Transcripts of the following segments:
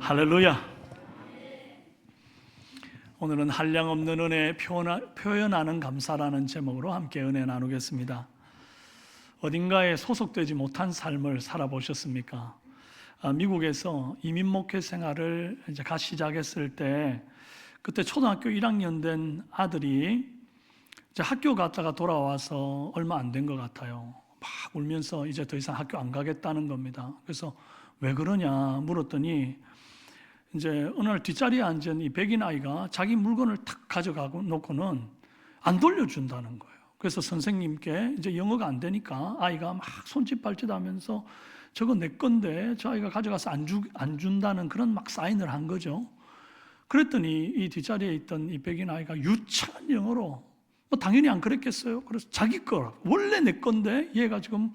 할렐루야. 오늘은 한량 없는 은혜 표현하는 감사라는 제목으로 함께 은혜 나누겠습니다. 어딘가에 소속되지 못한 삶을 살아보셨습니까? 아, 미국에서 이민 목회 생활을 이제 갓 시작했을 때 그때 초등학교 1학년 된 아들이 학교 갔다가 돌아와서 얼마 안 된 것 같아요. 막 울면서 이제 더 이상 학교 안 가겠다는 겁니다. 그래서 왜 그러냐 물었더니 이제 어느 날 뒷자리에 앉은 이 백인 아이가 자기 물건을 탁 가져가고 놓고는 안 돌려준다는 거예요. 그래서 선생님께 이제 영어가 안 되니까 아이가 막 손짓 발짓 하면서 저거 내 건데 저 아이가 가져가서 안, 주, 안 준다는 그런 막 사인을 한 거죠. 그랬더니 이 뒷자리에 있던 이 백인 아이가 유창한 영어로 뭐 당연히 안 그랬겠어요. 그래서 자기 거 원래 내 건데 얘가 지금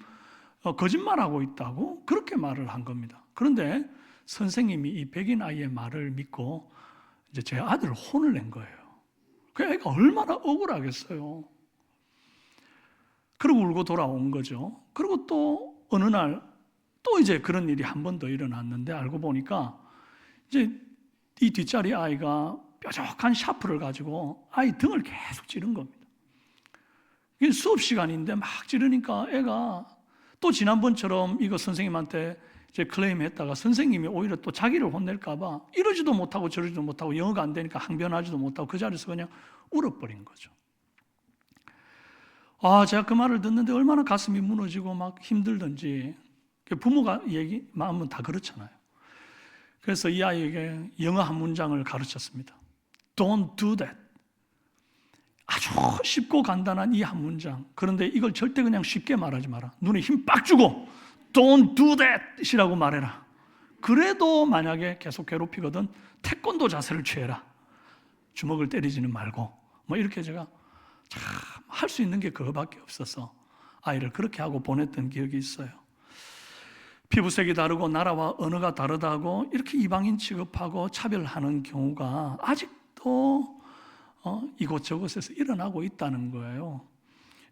어, 거짓말하고 있다고 그렇게 말을 한 겁니다. 그런데 선생님이 이 백인 아이의 말을 믿고 이제 제 아들을 혼을 낸 거예요. 그 애가 얼마나 억울하겠어요. 그리고 울고 돌아온 거죠. 그리고 또 어느 날 또 이제 그런 일이 한 번 더 일어났는데 알고 보니까 이제 이 뒷자리 아이가 뾰족한 샤프를 가지고 아이 등을 계속 찌른 겁니다. 수업 시간인데 막 찌르니까 애가 또 지난번처럼 이거 선생님한테 이 제 클레임했다가 선생님이 오히려 또 자기를 혼낼까봐 이러지도 못하고 저러지도 못하고 영어가 안 되니까 항변하지도 못하고 그 자리에서 그냥 울어버린 거죠. 아, 제가 그 말을 듣는데 얼마나 가슴이 무너지고 막 힘들던지 그 부모가 얘기 마음은 다 그렇잖아요. 그래서 이 아이에게 영어 한 문장을 가르쳤습니다. Don't do that. 아주 쉽고 간단한 이 한 문장. 그런데 이걸 절대 그냥 쉽게 말하지 마라. 눈에 힘 빡 주고 Don't do that! 이라고 말해라. 그래도 만약에 계속 괴롭히거든 태권도 자세를 취해라. 주먹을 때리지는 말고 뭐 이렇게 제가 참 할 수 있는 게 그거밖에 없어서 아이를 그렇게 하고 보냈던 기억이 있어요. 피부색이 다르고 나라와 언어가 다르다고 이렇게 이방인 취급하고 차별하는 경우가 아직도 어, 이곳저곳에서 일어나고 있다는 거예요.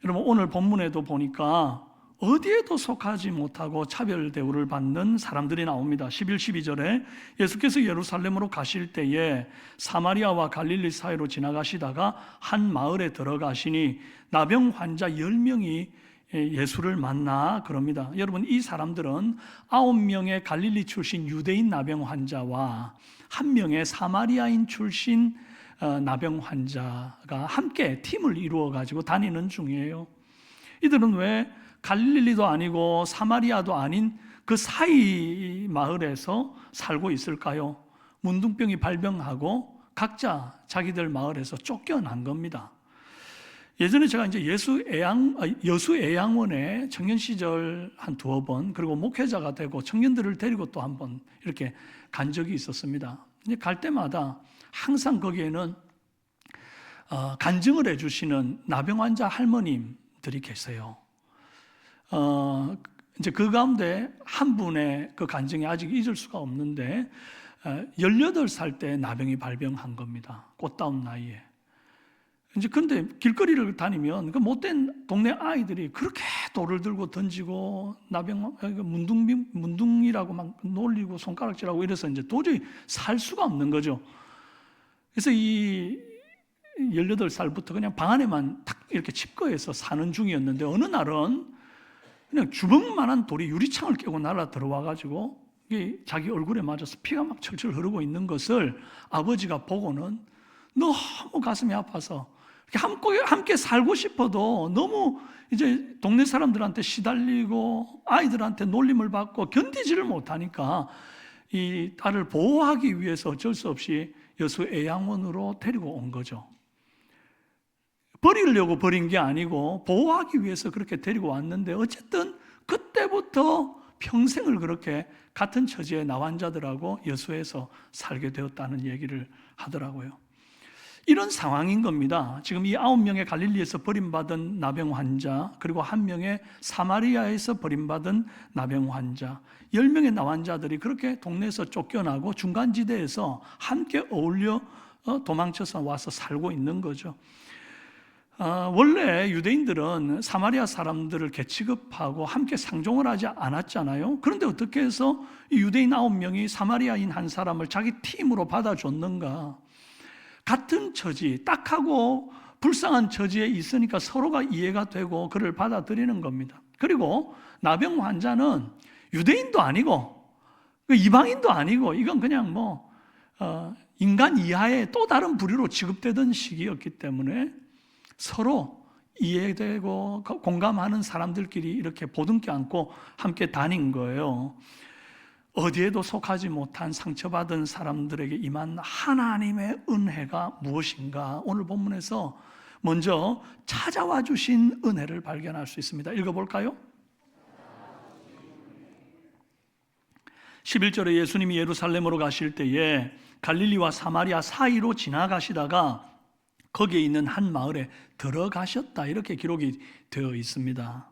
여러분 오늘 본문에도 보니까 어디에도 속하지 못하고 차별 대우를 받는 사람들이 나옵니다. 11, 12절에 예수께서 예루살렘으로 가실 때에 사마리아와 갈릴리 사이로 지나가시다가 한 마을에 들어가시니 나병 환자 10명이 예수를 만나 그럽니다. 여러분 이 사람들은 아홉 명의 갈릴리 출신 유대인 나병 환자와 한 명의 사마리아인 출신 어, 나병 환자가 함께 팀을 이루어 가지고 다니는 중이에요. 이들은 왜 갈릴리도 아니고 사마리아도 아닌 그 사이 마을에서 살고 있을까요? 문둥병이 발병하고 각자 자기들 마을에서 쫓겨난 겁니다. 예전에 제가 이제 예수 애양, 아, 여수 애양원에 청년 시절 한 두어 번, 그리고 목회자가 되고 청년들을 데리고 또 한 번 이렇게 간 적이 있었습니다. 갈 때마다 항상 거기에는 어, 간증을 해주시는 나병 환자 할머님들이 계세요. 어, 이제 그 가운데 한 분의 그 간증이 아직 잊을 수가 없는데, 어, 18살 때 나병이 발병한 겁니다. 꽃다운 나이에. 이제 근데 길거리를 다니면 그 못된 동네 아이들이 그렇게 돌을 들고 던지고 나병 어, 그 문둥 문둥이라고 막 놀리고 손가락질하고 이래서 이제 도저히 살 수가 없는 거죠. 그래서 이 18살부터 그냥 방 안에만 탁 이렇게 집거해서 사는 중이었는데 어느 날은 그냥 주먹만한 돌이 유리창을 깨고 날아 들어와 가지고 자기 얼굴에 맞아서 피가 막 철철 흐르고 있는 것을 아버지가 보고는 너무 가슴이 아파서 함께, 함께 살고 싶어도 너무 이제 동네 사람들한테 시달리고 아이들한테 놀림을 받고 견디지를 못하니까 이 딸을 보호하기 위해서 어쩔 수 없이 여수 애양원으로 데리고 온 거죠. 버리려고 버린 게 아니고 보호하기 위해서 그렇게 데리고 왔는데 어쨌든 그때부터 평생을 그렇게 같은 처지의 나환자들하고 여수에서 살게 되었다는 얘기를 하더라고요. 이런 상황인 겁니다. 지금 이 아홉 명의 갈릴리에서 버림받은 나병 환자, 그리고 한 명의 사마리아에서 버림받은 나병 환자, 열 명의 나환자들이 그렇게 동네에서 쫓겨나고 중간지대에서 함께 어울려 어, 도망쳐서 와서 살고 있는 거죠. 어, 원래 유대인들은 사마리아 사람들을 개취급하고 함께 상종을 하지 않았잖아요. 그런데 어떻게 해서 이 유대인 아홉 명이 사마리아인 한 사람을 자기 팀으로 받아줬는가? 같은 처지, 딱하고 불쌍한 처지에 있으니까 서로가 이해가 되고 그를 받아들이는 겁니다. 그리고 나병 환자는 유대인도 아니고 그 이방인도 아니고 이건 그냥 뭐 어, 인간 이하의 또 다른 부류로 취급되던 시기였기 때문에 서로 이해되고 공감하는 사람들끼리 이렇게 보듬게 안고 함께 다닌 거예요. 어디에도 속하지 못한 상처받은 사람들에게 임한 하나님의 은혜가 무엇인가? 오늘 본문에서 먼저 찾아와 주신 은혜를 발견할 수 있습니다. 읽어볼까요? 11절에 예수님이 예루살렘으로 가실 때에 갈릴리와 사마리아 사이로 지나가시다가 거기에 있는 한 마을에 들어가셨다. 이렇게 기록이 되어 있습니다.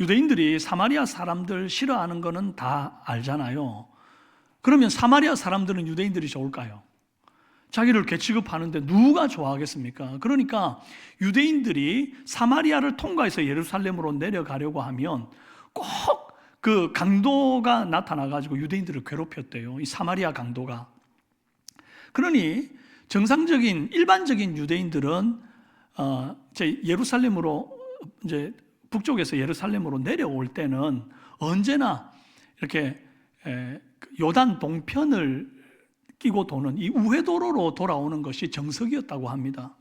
유대인들이 사마리아 사람들 싫어하는 거는 다 알잖아요. 그러면 사마리아 사람들은 유대인들이 좋을까요? 자기를 개취급하는데 누가 좋아하겠습니까? 그러니까 유대인들이 사마리아를 통과해서 예루살렘으로 내려가려고 하면 꼭 그 강도가 나타나가지고 유대인들을 괴롭혔대요. 이 사마리아 강도가. 그러니 정상적인 일반적인 유대인들은 어, 이제 예루살렘으로 이제 북쪽에서 예루살렘으로 내려올 때는 언제나 이렇게 에, 요단 동편을 끼고 도는 이 우회도로로 돌아오는 것이 정석이었다고 합니다.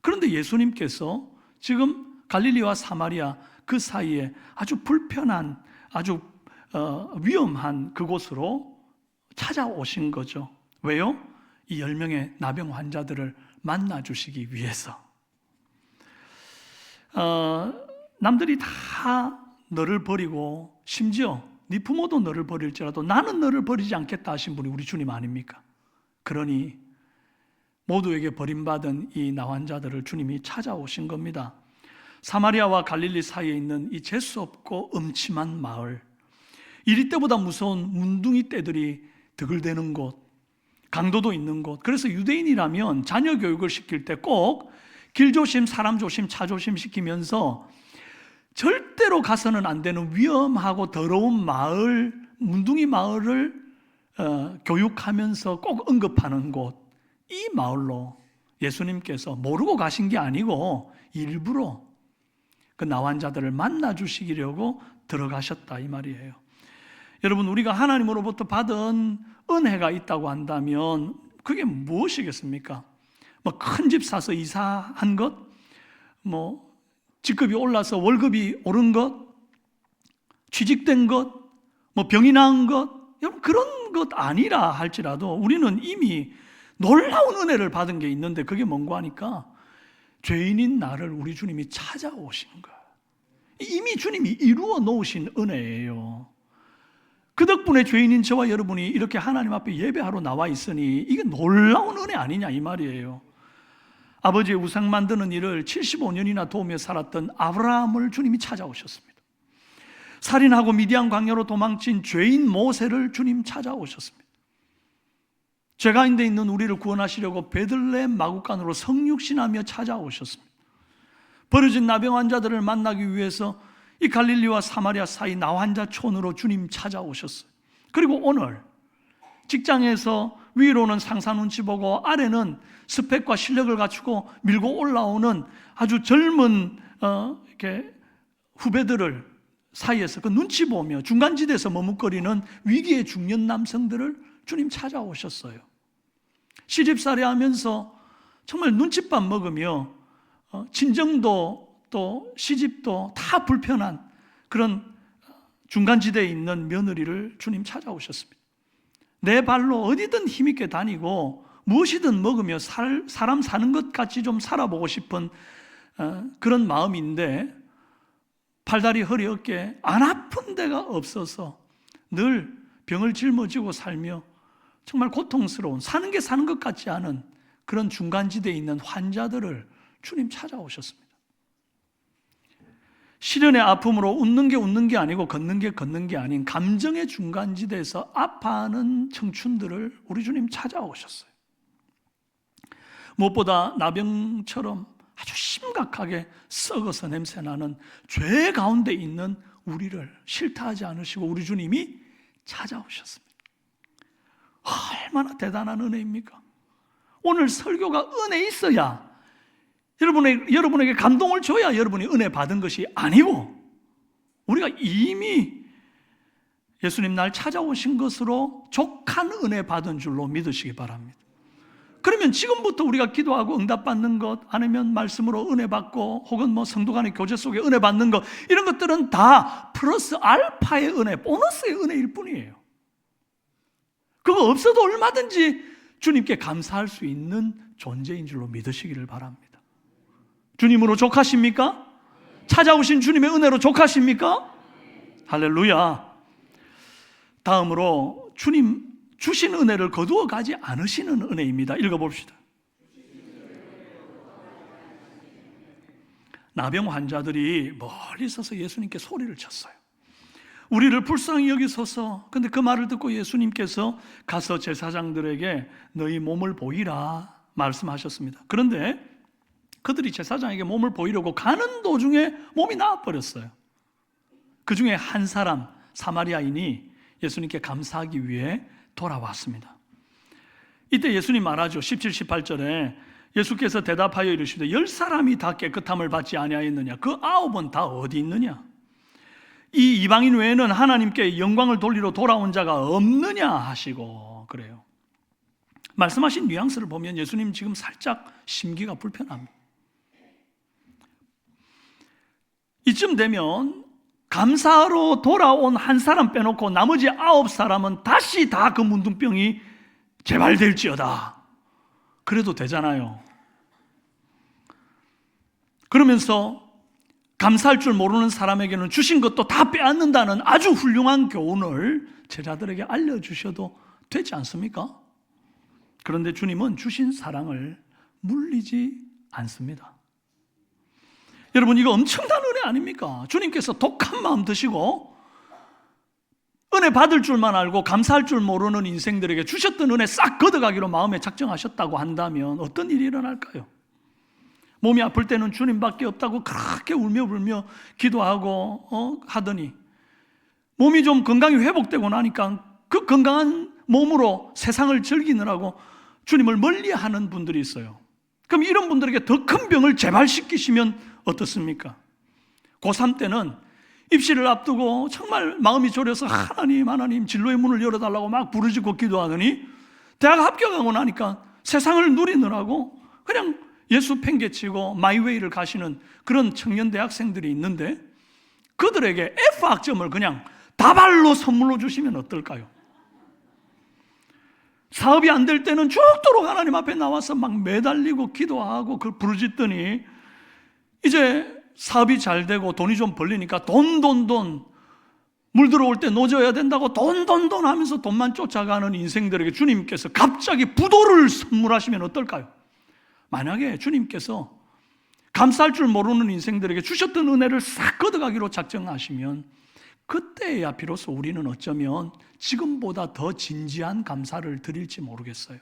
그런데 예수님께서 지금 갈릴리와 사마리아 그 사이에 아주 불편한 아주 어, 위험한 그곳으로 찾아오신 거죠. 왜요? 이 10명의 나병 환자들을 만나 주시기 위해서. 어, 남들이 다 너를 버리고 심지어 네 부모도 너를 버릴지라도 나는 너를 버리지 않겠다 하신 분이 우리 주님 아닙니까? 그러니 모두에게 버림받은 이 나환자들을 주님이 찾아오신 겁니다. 사마리아와 갈릴리 사이에 있는 이 재수 없고 음침한 마을, 이리 때보다 무서운 문둥이 떼들이 드글대는 곳, 강도도 있는 곳. 그래서 유대인이라면 자녀 교육을 시킬 때 꼭 길조심, 사람 조심, 차 조심 시키면서 절대로 가서는 안 되는 위험하고 더러운 마을, 문둥이 마을을 어, 교육하면서 꼭 언급하는 곳, 이 마을로 예수님께서 모르고 가신 게 아니고 일부러 그 나환자들을 만나 주시려고 들어가셨다 이 말이에요. 여러분 우리가 하나님으로부터 받은 은혜가 있다고 한다면 그게 무엇이겠습니까? 뭐 큰 집 사서 이사한 것, 뭐 직급이 올라서 월급이 오른 것, 취직된 것, 뭐 병이 나은 것, 여러분 그런 것 아니라 할지라도 우리는 이미 놀라운 은혜를 받은 게 있는데 그게 뭔가 하니까 죄인인 나를 우리 주님이 찾아오신 거예요. 이미 주님이 이루어 놓으신 은혜예요. 그 덕분에 죄인인 저와 여러분이 이렇게 하나님 앞에 예배하러 나와 있으니 이게 놀라운 은혜 아니냐 이 말이에요. 아버지의 우상 만드는 일을 75년이나 도우며 살았던 아브라함을 주님이 찾아오셨습니다. 살인하고 미디안 광야로 도망친 죄인 모세를 주님 찾아오셨습니다. 죄 가운데 있는 우리를 구원하시려고 베들레헴 마구간으로 성육신하며 찾아오셨습니다. 버려진 나병 환자들을 만나기 위해서 이 갈릴리와 사마리아 사이 나환자 촌으로 주님 찾아오셨어요. 그리고 오늘 직장에서 위로는 상사 눈치 보고 아래는 스펙과 실력을 갖추고 밀고 올라오는 아주 젊은 어, 이렇게 후배들을 사이에서 그 눈치 보며 중간지대에서 머뭇거리는 위기의 중년 남성들을 주님 찾아오셨어요. 시집살이 하면서 정말 눈칫밥 먹으며 어, 친정도 또 시집도 다 불편한 그런 중간지대에 있는 며느리를 주님 찾아오셨습니다. 내 발로 어디든 힘있게 다니고 무엇이든 먹으며 살, 사람 사는 것 같이 좀 살아보고 싶은 어, 그런 마음인데 팔다리 허리 어깨 안 아픈 데가 없어서 늘 병을 짊어지고 살며 정말 고통스러운 사는 게 사는 것 같지 않은 그런 중간지대에 있는 환자들을 주님 찾아오셨습니다. 시련의 아픔으로 웃는 게 웃는 게 아니고 걷는 게 걷는 게 아닌 감정의 중간지대에서 아파하는 청춘들을 우리 주님 찾아오셨어요. 무엇보다 나병처럼 아주 심각하게 썩어서 냄새나는 죄 가운데 있는 우리를 싫다 하지 않으시고 우리 주님이 찾아오셨습니다. 얼마나 대단한 은혜입니까? 오늘 설교가 은혜 있어야 여러분의, 여러분에게 감동을 줘야 여러분이 은혜 받은 것이 아니고 우리가 이미 예수님 날 찾아오신 것으로 족한 은혜 받은 줄로 믿으시기 바랍니다. 그러면 지금부터 우리가 기도하고 응답받는 것 아니면 말씀으로 은혜 받고 혹은 뭐 성도 간의 교제 속에 은혜 받는 것 이런 것들은 다 플러스 알파의 은혜, 보너스의 은혜일 뿐이에요. 그거 없어도 얼마든지 주님께 감사할 수 있는 존재인 줄로 믿으시기를 바랍니다. 주님으로 족하십니까? 찾아오신 주님의 은혜로 족하십니까? 할렐루야. 다음으로 주님 주신 은혜를 거두어 가지 않으시는 은혜입니다. 읽어봅시다. 나병 환자들이 멀리 서서 예수님께 소리를 쳤어요. 우리를 불쌍히 여기소서. 근데 그 말을 듣고 예수님께서 가서 제사장들에게 너희 몸을 보이라 말씀하셨습니다. 그런데 그들이 제사장에게 몸을 보이려고 가는 도중에 몸이 나아버렸어요. 그 중에 한 사람, 사마리아인이 예수님께 감사하기 위해 돌아왔습니다. 이때 예수님 말하죠. 17, 18절에 예수께서 대답하여 이르시되 열 사람이 다 깨끗함을 받지 아니하였느냐? 그 아홉은 다 어디 있느냐? 이 이방인 외에는 하나님께 영광을 돌리러 돌아온 자가 없느냐 하시고 그래요. 말씀하신 뉘앙스를 보면 예수님 지금 살짝 심기가 불편합니다. 이쯤 되면 감사로 돌아온 한 사람 빼놓고 나머지 아홉 사람은 다시 다 그 문둥병이 재발될지어다. 그래도 되잖아요. 그러면서 감사할 줄 모르는 사람에게는 주신 것도 다 빼앗는다는 아주 훌륭한 교훈을 제자들에게 알려주셔도 되지 않습니까? 그런데 주님은 주신 사랑을 물리지 않습니다. 여러분, 이거 엄청난 아닙니까? 주님께서 독한 마음 드시고 은혜 받을 줄만 알고 감사할 줄 모르는 인생들에게 주셨던 은혜 싹 걷어가기로 마음에 작정하셨다고 한다면 어떤 일이 일어날까요? 몸이 아플 때는 주님밖에 없다고 그렇게 울며 불며 기도하고 어, 하더니 몸이 좀 건강이 회복되고 나니까 그 건강한 몸으로 세상을 즐기느라고 주님을 멀리하는 분들이 있어요. 그럼 이런 분들에게 더 큰 병을 재발시키시면 어떻습니까? 고3 때는 입시를 앞두고 정말 마음이 졸여서 하나님, 하나님 진로의 문을 열어달라고 막 부르짖고 기도하더니 대학 합격하고 나니까 세상을 누리느라고 그냥 예수 팽개치고 마이웨이를 가시는 그런 청년 대학생들이 있는데 그들에게 F 학점을 그냥 다발로 선물로 주시면 어떨까요? 사업이 안 될 때는 죽도록 하나님 앞에 나와서 막 매달리고 기도하고 그걸 부르짖더니 이제 사업이 잘 되고 돈이 좀 벌리니까 돈, 돈, 돈. 물 들어올 때 노져야 된다고 돈, 돈, 돈 하면서 돈만 쫓아가는 인생들에게 주님께서 갑자기 부도를 선물하시면 어떨까요? 만약에 주님께서 감사할 줄 모르는 인생들에게 주셨던 은혜를 싹 걷어가기로 작정하시면 그때야 비로소 우리는 어쩌면 지금보다 더 진지한 감사를 드릴지 모르겠어요.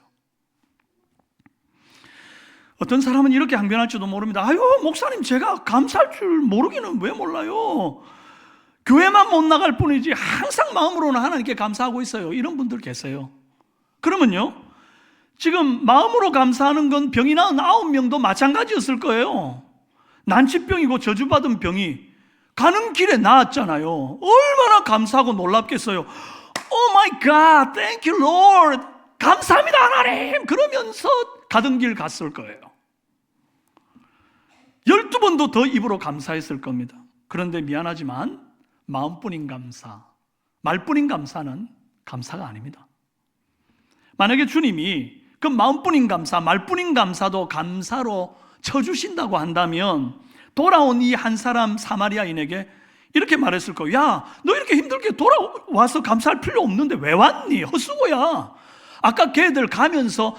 어떤 사람은 이렇게 항변할지도 모릅니다. 아유, 목사님, 제가 감사할 줄 모르기는 왜 몰라요? 교회만 못 나갈 뿐이지 항상 마음으로는 하나님께 감사하고 있어요. 이런 분들 계세요. 그러면요, 지금 마음으로 감사하는 건 병이 나은 아홉 명도 마찬가지였을 거예요. 난치병이고 저주받은 병이 가는 길에 나았잖아요. 얼마나 감사하고 놀랍겠어요. Oh my God, thank you Lord. 감사합니다, 하나님. 그러면서 가던 길 갔을 거예요. 열두 번도 더 입으로 감사했을 겁니다. 그런데 미안하지만 마음뿐인 감사, 말뿐인 감사는 감사가 아닙니다. 만약에 주님이 그 마음뿐인 감사, 말뿐인 감사도 감사로 쳐주신다고 한다면 돌아온 이 한 사람 사마리아인에게 이렇게 말했을 거예요. 야, 너 이렇게 힘들게 돌아와서 감사할 필요 없는데 왜 왔니? 헛수고야. 아까 걔들 가면서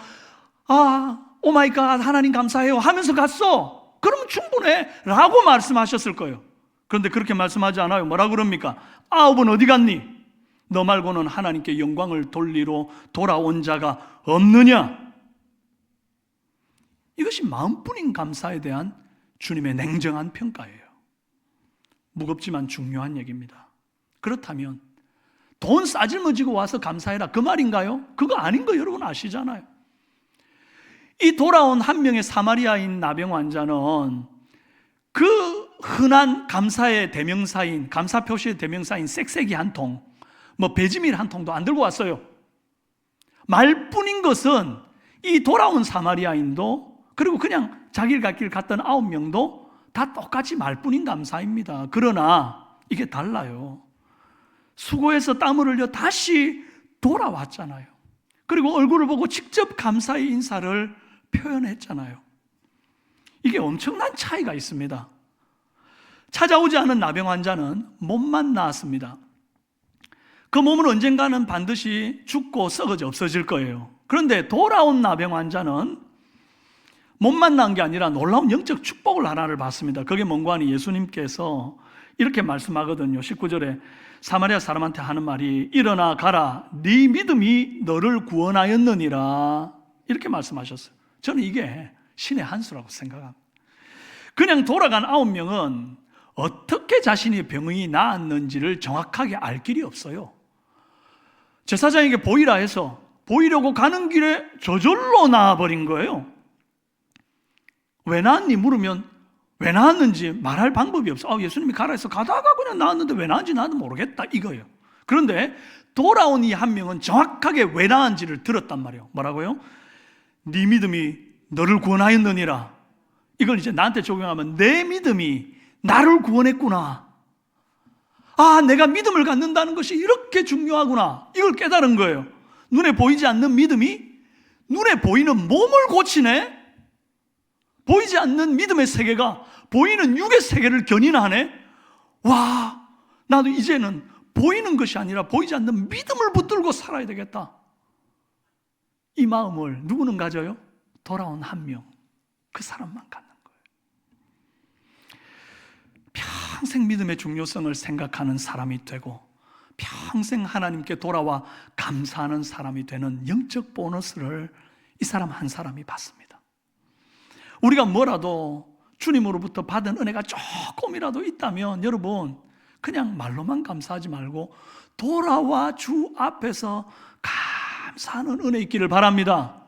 아, 오 마이 갓 하나님 감사해요 하면서 갔어. 그러면 충분해. 라고 말씀하셨을 거예요. 그런데 그렇게 말씀하지 않아요. 뭐라 그럽니까? 아홉은 어디 갔니? 너 말고는 하나님께 영광을 돌리러 돌아온 자가 없느냐? 이것이 마음뿐인 감사에 대한 주님의 냉정한 평가예요. 무겁지만 중요한 얘기입니다. 그렇다면 돈 싸질머지고 와서 감사해라 그 말인가요? 그거 아닌 거 여러분 아시잖아요. 이 돌아온 한 명의 사마리아인 나병 환자는 그 흔한 감사의 대명사인 감사 표시의 대명사인 쌕쌕이 한 통, 뭐 배지밀 한 통도 안 들고 왔어요. 말뿐인 것은 이 돌아온 사마리아인도 그리고 그냥 자기를 갈길 갔던 아홉 명도 다 똑같이 말뿐인 감사입니다. 그러나 이게 달라요. 수고해서 땀을 흘려 다시 돌아왔잖아요. 그리고 얼굴을 보고 직접 감사의 인사를 표현했잖아요. 이게 엄청난 차이가 있습니다. 찾아오지 않은 나병 환자는 몸만 나았습니다. 그 몸은 언젠가는 반드시 죽고 썩어져 없어질 거예요. 그런데 돌아온 나병 환자는 몸만 난 게 아니라 놀라운 영적 축복을 하나를 받습니다. 그게 뭔가 하니 예수님께서 이렇게 말씀하거든요. 19절에 사마리아 사람한테 하는 말이 일어나 가라 네 믿음이 너를 구원하였느니라 이렇게 말씀하셨어요. 저는 이게 신의 한 수라고 생각합니다. 그냥 돌아간 아홉 명은 어떻게 자신의 병이 나았는지를 정확하게 알 길이 없어요. 제사장에게 보이라 해서 보이려고 가는 길에 저절로 나아버린 거예요. 왜 나았니 물으면 왜 나았는지 말할 방법이 없어. 아, 예수님이 가라 해서 가다가 그냥 나았는데 왜 나은지 나도 모르겠다 이거예요. 그런데 돌아온 이 한 명은 정확하게 왜 나은지를 들었단 말이에요. 뭐라고요? 네 믿음이 너를 구원하였느니라. 이걸 이제 나한테 적용하면 내 믿음이 나를 구원했구나. 아, 내가 믿음을 갖는다는 것이 이렇게 중요하구나. 이걸 깨달은 거예요. 눈에 보이지 않는 믿음이 눈에 보이는 몸을 고치네? 보이지 않는 믿음의 세계가 보이는 육의 세계를 견인하네? 와, 나도 이제는 보이는 것이 아니라 보이지 않는 믿음을 붙들고 살아야 되겠다. 이 마음을 누구는 가져요? 돌아온 한 명. 그 사람만 갖는 거예요. 평생 믿음의 중요성을 생각하는 사람이 되고 평생 하나님께 돌아와 감사하는 사람이 되는 영적 보너스를 이 사람 한 사람이 받습니다. 우리가 뭐라도 주님으로부터 받은 은혜가 조금이라도 있다면 여러분 그냥 말로만 감사하지 말고 돌아와 주 앞에서 감사하는 은혜 있기를 바랍니다.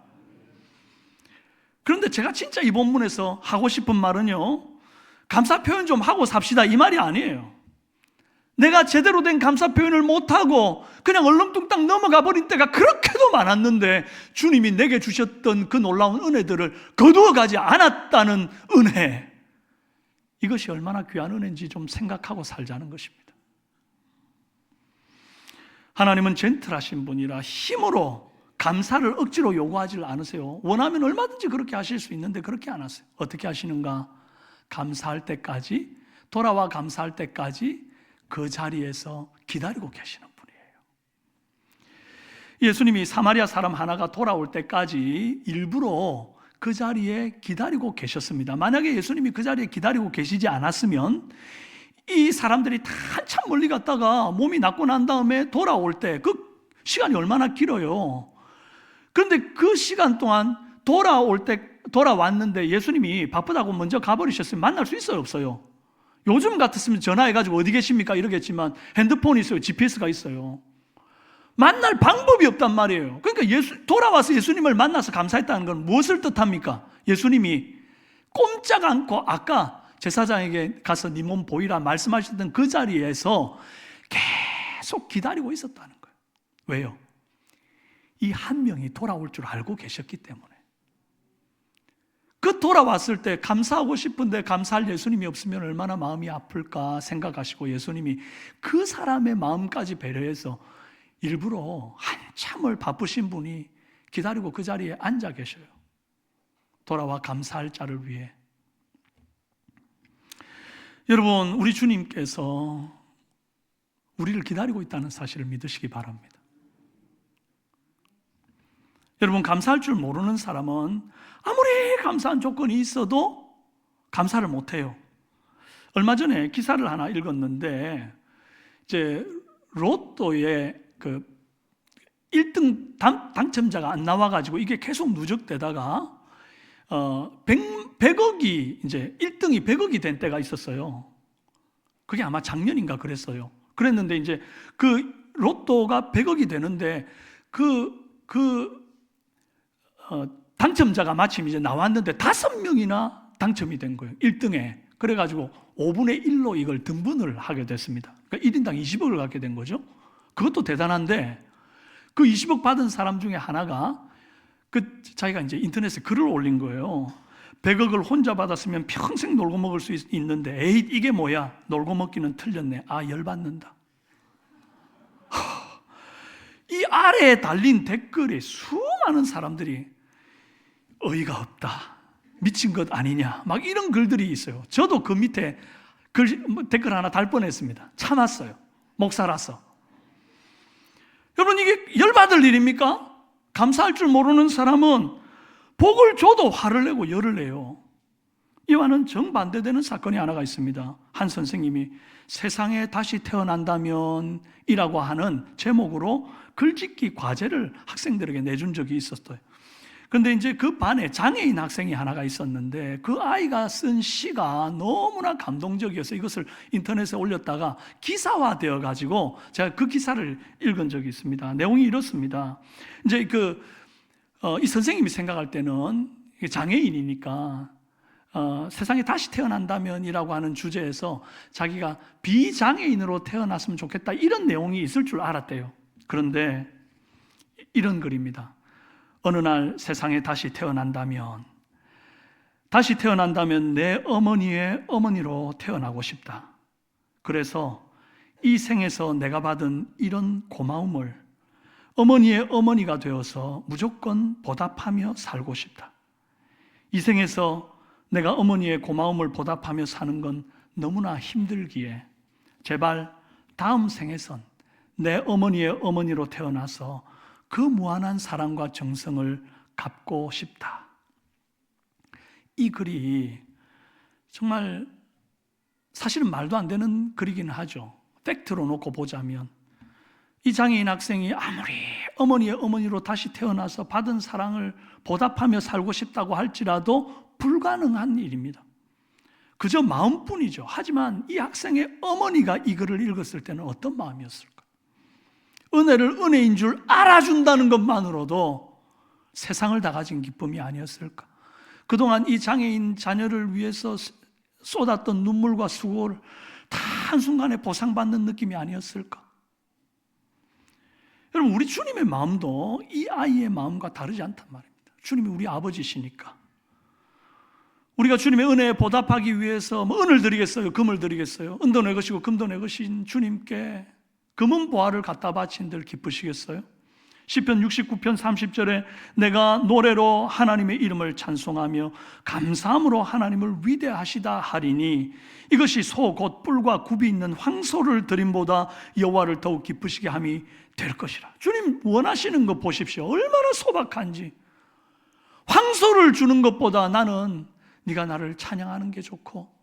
그런데 제가 진짜 이 본문에서 하고 싶은 말은요. 감사 표현 좀 하고 삽시다 이 말이 아니에요. 내가 제대로 된 감사 표현을 못하고 그냥 얼렁뚱땅 넘어가 버린 때가 그렇게도 많았는데 주님이 내게 주셨던 그 놀라운 은혜들을 거두어 가지 않았다는 은혜. 이것이 얼마나 귀한 은혜인지 좀 생각하고 살자는 것입니다. 하나님은 젠틀하신 분이라 힘으로 감사를 억지로 요구하지 않으세요. 원하면 얼마든지 그렇게 하실 수 있는데 그렇게 안 하세요. 어떻게 하시는가? 감사할 때까지, 돌아와 감사할 때까지 그 자리에서 기다리고 계시는 분이에요. 예수님이 사마리아 사람 하나가 돌아올 때까지 일부러 그 자리에 기다리고 계셨습니다. 만약에 예수님이 그 자리에 기다리고 계시지 않았으면 이 사람들이 다 한참 멀리 갔다가 몸이 낫고 난 다음에 돌아올 때 그 시간이 얼마나 길어요. 그런데 그 시간 동안 돌아올 때 돌아왔는데 예수님이 바쁘다고 먼저 가버리셨으면 만날 수 있어요, 없어요? 요즘 같았으면 전화해가지고 어디 계십니까? 이러겠지만 핸드폰이 있어요, GPS가 있어요. 만날 방법이 없단 말이에요. 그러니까 예수, 돌아와서 예수님을 만나서 감사했다는 건 무엇을 뜻합니까? 예수님이 꼼짝 않고 아까 제사장에게 가서 네 몸 보이라 말씀하셨던 그 자리에서 계속 기다리고 있었다는 거예요. 왜요? 이 한 명이 돌아올 줄 알고 계셨기 때문에. 그 돌아왔을 때 감사하고 싶은데 감사할 예수님이 없으면 얼마나 마음이 아플까 생각하시고 예수님이 그 사람의 마음까지 배려해서 일부러 한참을 바쁘신 분이 기다리고 그 자리에 앉아 계셔요. 돌아와 감사할 자를 위해. 여러분, 우리 주님께서 우리를 기다리고 있다는 사실을 믿으시기 바랍니다. 여러분, 감사할 줄 모르는 사람은 아무리 감사한 조건이 있어도 감사를 못 해요. 얼마 전에 기사를 하나 읽었는데, 이제 로또에 그 1등 당, 당첨자가 안 나와가지고 이게 계속 누적되다가 어, 100, 100 억이 이제 1등이 100억이 된 때가 있었어요. 그게 아마 작년인가 그랬어요. 그랬는데 이제 그 로또가 100억이 되는데 그, 그, 어, 당첨자가 마침 이제 나왔는데 다섯 명이나 당첨이 된 거예요. 1등에. 그래가지고 5분의 1로 이걸 등분을 하게 됐습니다. 그러니까 1인당 20억을 갖게 된 거죠. 그것도 대단한데 그 20억 받은 사람 중에 하나가 그 자기가 이제 인터넷에 글을 올린 거예요. 100억을 혼자 받았으면 평생 놀고 먹을 수 있, 있는데 에이 이게 뭐야? 놀고 먹기는 틀렸네. 아 열받는다. 하, 이 아래에 달린 댓글에 수많은 사람들이 어이가 없다. 미친 것 아니냐. 막 이런 글들이 있어요. 저도 그 밑에 글, 뭐 댓글 하나 달 뻔했습니다. 참았어요. 목사라서. 여러분, 이게 열받을 일입니까? 감사할 줄 모르는 사람은 복을 줘도 화를 내고 열을 내요. 이와는 정반대되는 사건이 하나가 있습니다. 한 선생님이 세상에 다시 태어난다면 이라고 하는 제목으로 글짓기 과제를 학생들에게 내준 적이 있었어요. 근데 이제 그 반에 장애인 학생이 하나가 있었는데 그 아이가 쓴 시가 너무나 감동적이어서 이것을 인터넷에 올렸다가 기사화되어 가지고 제가 그 기사를 읽은 적이 있습니다. 내용이 이렇습니다. 이제 그, 어, 이 선생님이 생각할 때는 장애인이니까 어, 세상에 다시 태어난다면이라고 하는 주제에서 자기가 비장애인으로 태어났으면 좋겠다 이런 내용이 있을 줄 알았대요. 그런데 이런 글입니다. 어느 날 세상에 다시 태어난다면, 다시 태어난다면 내 어머니의 어머니로 태어나고 싶다. 그래서 이 생에서 내가 받은 이런 고마움을 어머니의 어머니가 되어서 무조건 보답하며 살고 싶다. 이 생에서 내가 어머니의 고마움을 보답하며 사는 건 너무나 힘들기에 제발 다음 생에선 내 어머니의 어머니로 태어나서 그 무한한 사랑과 정성을 갚고 싶다. 이 글이 정말 사실은 말도 안 되는 글이긴 하죠. 팩트로 놓고 보자면 이 장애인 학생이 아무리 어머니의 어머니로 다시 태어나서 받은 사랑을 보답하며 살고 싶다고 할지라도 불가능한 일입니다. 그저 마음뿐이죠. 하지만 이 학생의 어머니가 이 글을 읽었을 때는 어떤 마음이었을까? 은혜를 은혜인 줄 알아준다는 것만으로도 세상을 다 가진 기쁨이 아니었을까? 그동안 이 장애인 자녀를 위해서 쏟았던 눈물과 수고를 다 한순간에 보상받는 느낌이 아니었을까? 여러분, 우리 주님의 마음도 이 아이의 마음과 다르지 않단 말입니다. 주님이 우리 아버지시니까. 우리가 주님의 은혜에 보답하기 위해서 뭐 은을 드리겠어요? 금을 드리겠어요? 은도 내 것이고 금도 내 것인 주님께 금은 보화를 갖다 바친들 기쁘시겠어요? 시편 69편 30절에 내가 노래로 하나님의 이름을 찬송하며 감사함으로 하나님을 위대하시다 하리니 이것이 소 곧 뿔과 굽이 있는 황소를 드림보다 여호와를 더욱 기쁘시게 함이 될 것이라. 주님 원하시는 것 보십시오. 얼마나 소박한지. 황소를 주는 것보다 나는 네가 나를 찬양하는 게 좋고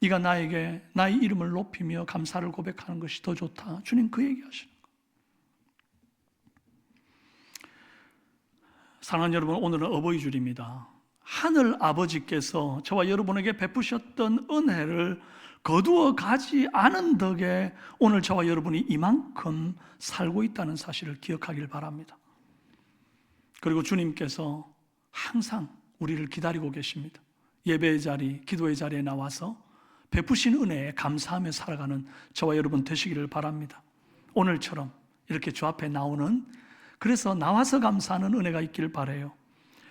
네가 나에게 나의 이름을 높이며 감사를 고백하는 것이 더 좋다. 주님 그 얘기하시는 거. 사랑하는 여러분, 오늘은 어버이 줄입니다. 하늘 아버지께서 저와 여러분에게 베푸셨던 은혜를 거두어 가지 않은 덕에 오늘 저와 여러분이 이만큼 살고 있다는 사실을 기억하길 바랍니다. 그리고 주님께서 항상 우리를 기다리고 계십니다. 예배의 자리, 기도의 자리에 나와서 베푸신 은혜에 감사하며 살아가는 저와 여러분 되시기를 바랍니다. 오늘처럼 이렇게 주 앞에 나오는 그래서 나와서 감사하는 은혜가 있기를 바래요.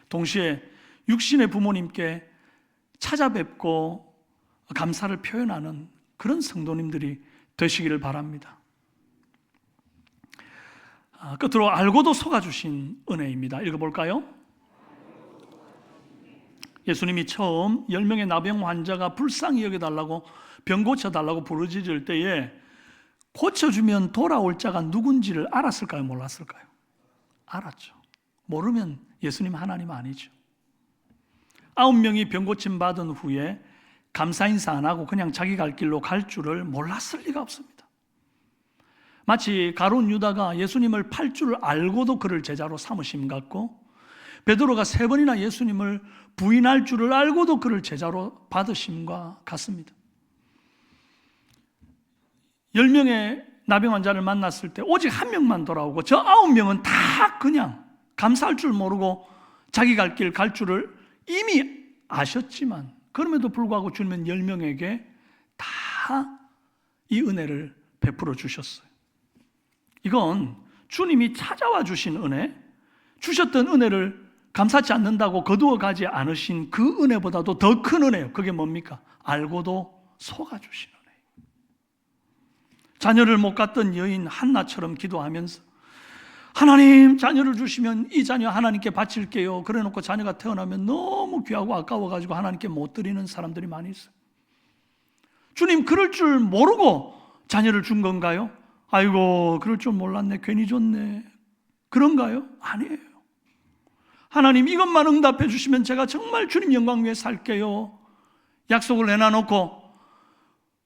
동시에 육신의 부모님께 찾아뵙고 감사를 표현하는 그런 성도님들이 되시기를 바랍니다. 아, 끝으로 알고도 속아주신 은혜입니다. 읽어볼까요? 예수님이 처음 10명의 나병 환자가 불쌍히 여겨달라고 병 고쳐달라고 부르짖을 때에 고쳐주면 돌아올 자가 누군지를 알았을까요? 몰랐을까요? 알았죠. 모르면 예수님 하나님 아니죠. 아홉 명이 병 고침 받은 후에 감사 인사 안 하고 그냥 자기 갈 길로 갈 줄을 몰랐을 리가 없습니다. 마치 가론 유다가 예수님을 팔 줄을 알고도 그를 제자로 삼으심 같고 베드로가 세 번이나 예수님을 부인할 줄을 알고도 그를 제자로 받으심과 같습니다. 열 명의 나병 환자를 만났을 때 오직 한 명만 돌아오고 저 아홉 명은 다 그냥 감사할 줄 모르고 자기 갈 길갈 줄을 이미 아셨지만 그럼에도 불구하고 주님은 열 명에게 다 이 은혜를 베풀어 주셨어요. 이건 주님이 찾아와 주신 은혜, 주셨던 은혜를 감사치 않는다고 거두어 가지 않으신 그 은혜보다도 더 큰 은혜요. 그게 뭡니까? 알고도 속아 주신 은혜. 자녀를 못 갖던 여인 한나처럼 기도하면서 하나님 자녀를 주시면 이 자녀 하나님께 바칠게요. 그래 놓고 자녀가 태어나면 너무 귀하고 아까워 가지고 하나님께 못 드리는 사람들이 많이 있어요. 주님 그럴 줄 모르고 자녀를 준 건가요? 아이고 그럴 줄 몰랐네. 괜히 줬네. 그런가요? 아니에요. 하나님 이것만 응답해 주시면 제가 정말 주님 영광 위에 살게요. 약속을 내놔놓고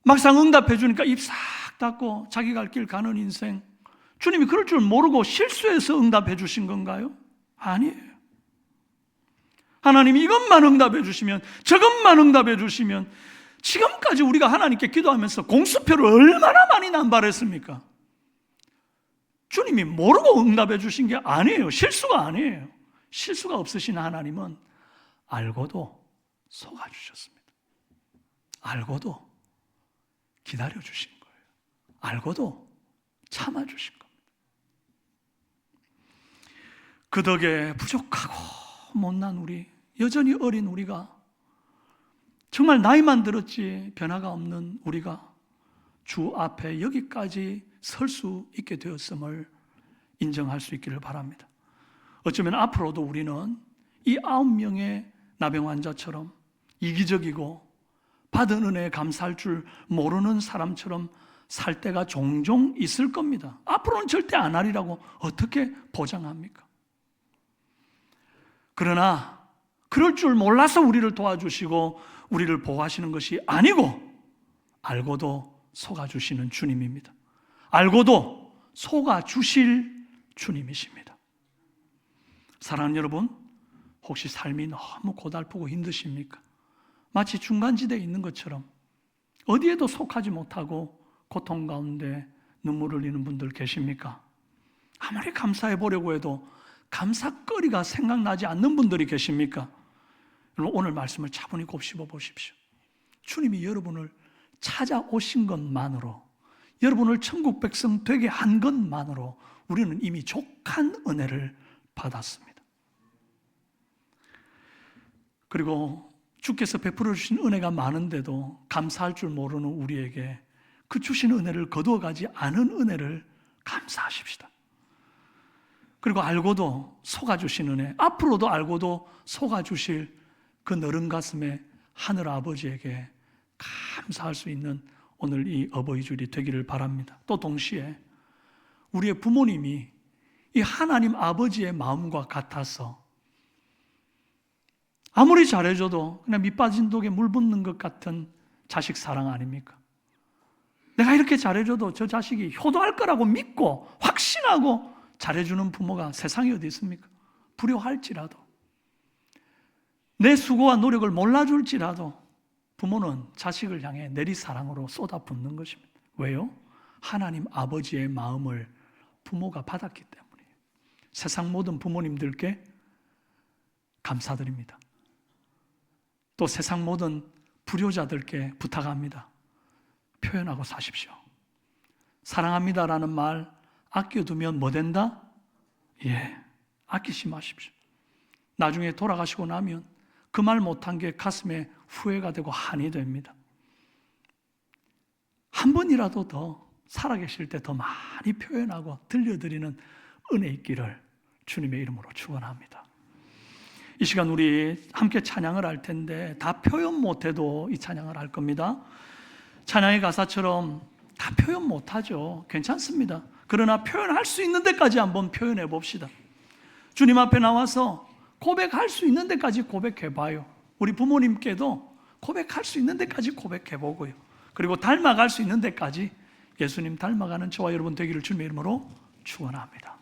막상 응답해 주니까 입 싹 닫고 자기 갈 길 가는 인생. 주님이 그럴 줄 모르고 실수해서 응답해 주신 건가요? 아니에요. 하나님 이것만 응답해 주시면 저것만 응답해 주시면 지금까지 우리가 하나님께 기도하면서 공수표를 얼마나 많이 남발했습니까? 주님이 모르고 응답해 주신 게 아니에요. 실수가 아니에요. 실수가 없으신 하나님은 알고도 속아 주셨습니다. 알고도 기다려 주신 거예요. 알고도 참아 주신 겁니다. 그 덕에 부족하고 못난 우리, 여전히 어린 우리가 정말 나이만 들었지 변화가 없는 우리가 주 앞에 여기까지 설 수 있게 되었음을 인정할 수 있기를 바랍니다. 어쩌면 앞으로도 우리는 이 아홉 명의 나병 환자처럼 이기적이고 받은 은혜에 감사할 줄 모르는 사람처럼 살 때가 종종 있을 겁니다. 앞으로는 절대 안 하리라고 어떻게 보장합니까? 그러나 그럴 줄 몰라서 우리를 도와주시고 우리를 보호하시는 것이 아니고 알고도 속아주시는 주님입니다. 알고도 속아주실 주님이십니다. 사랑하는 여러분, 혹시 삶이 너무 고달프고 힘드십니까? 마치 중간지대에 있는 것처럼 어디에도 속하지 못하고 고통 가운데 눈물 흘리는 분들 계십니까? 아무리 감사해 보려고 해도 감사거리가 생각나지 않는 분들이 계십니까? 오늘 말씀을 차분히 곱씹어 보십시오. 주님이 여러분을 찾아오신 것만으로 여러분을 천국 백성 되게 한 것만으로 우리는 이미 족한 은혜를 받았습니다. 그리고 주께서 베풀어 주신 은혜가 많은데도 감사할 줄 모르는 우리에게 그 주신 은혜를 거두어 가지 않은 은혜를 감사하십시다. 그리고 알고도 속아 주신 은혜, 앞으로도 알고도 속아 주실 그 너른 가슴에 하늘 아버지에게 감사할 수 있는 오늘 이 어버이 주일이 되기를 바랍니다. 또 동시에 우리의 부모님이 이 하나님 아버지의 마음과 같아서 아무리 잘해줘도 그냥 밑 빠진 독에 물 붓는 것 같은 자식 사랑 아닙니까? 내가 이렇게 잘해줘도 저 자식이 효도할 거라고 믿고 확신하고 잘해주는 부모가 세상에 어디 있습니까? 불효할지라도 내 수고와 노력을 몰라줄지라도 부모는 자식을 향해 내리사랑으로 쏟아붓는 것입니다. 왜요? 하나님 아버지의 마음을 부모가 받았기 때문이에요. 세상 모든 부모님들께 감사드립니다. 또 세상 모든 불효자들께 부탁합니다. 표현하고 사십시오. 사랑합니다라는 말 아껴두면 뭐 된다? 예, 아끼시 마십시오. 나중에 돌아가시고 나면 그 말 못한 게 가슴에 후회가 되고 한이 됩니다. 한 번이라도 더 살아계실 때 더 많이 표현하고 들려드리는 은혜 있기를 주님의 이름으로 축원합니다. 이 시간 우리 함께 찬양을 할 텐데 다 표현 못해도 이 찬양을 할 겁니다. 찬양의 가사처럼 다 표현 못하죠. 괜찮습니다. 그러나 표현할 수 있는 데까지 한번 표현해 봅시다. 주님 앞에 나와서 고백할 수 있는 데까지 고백해 봐요. 우리 부모님께도 고백할 수 있는 데까지 고백해 보고요. 그리고 닮아갈 수 있는 데까지 예수님 닮아가는 저와 여러분 되기를 주님의 이름으로 축원합니다.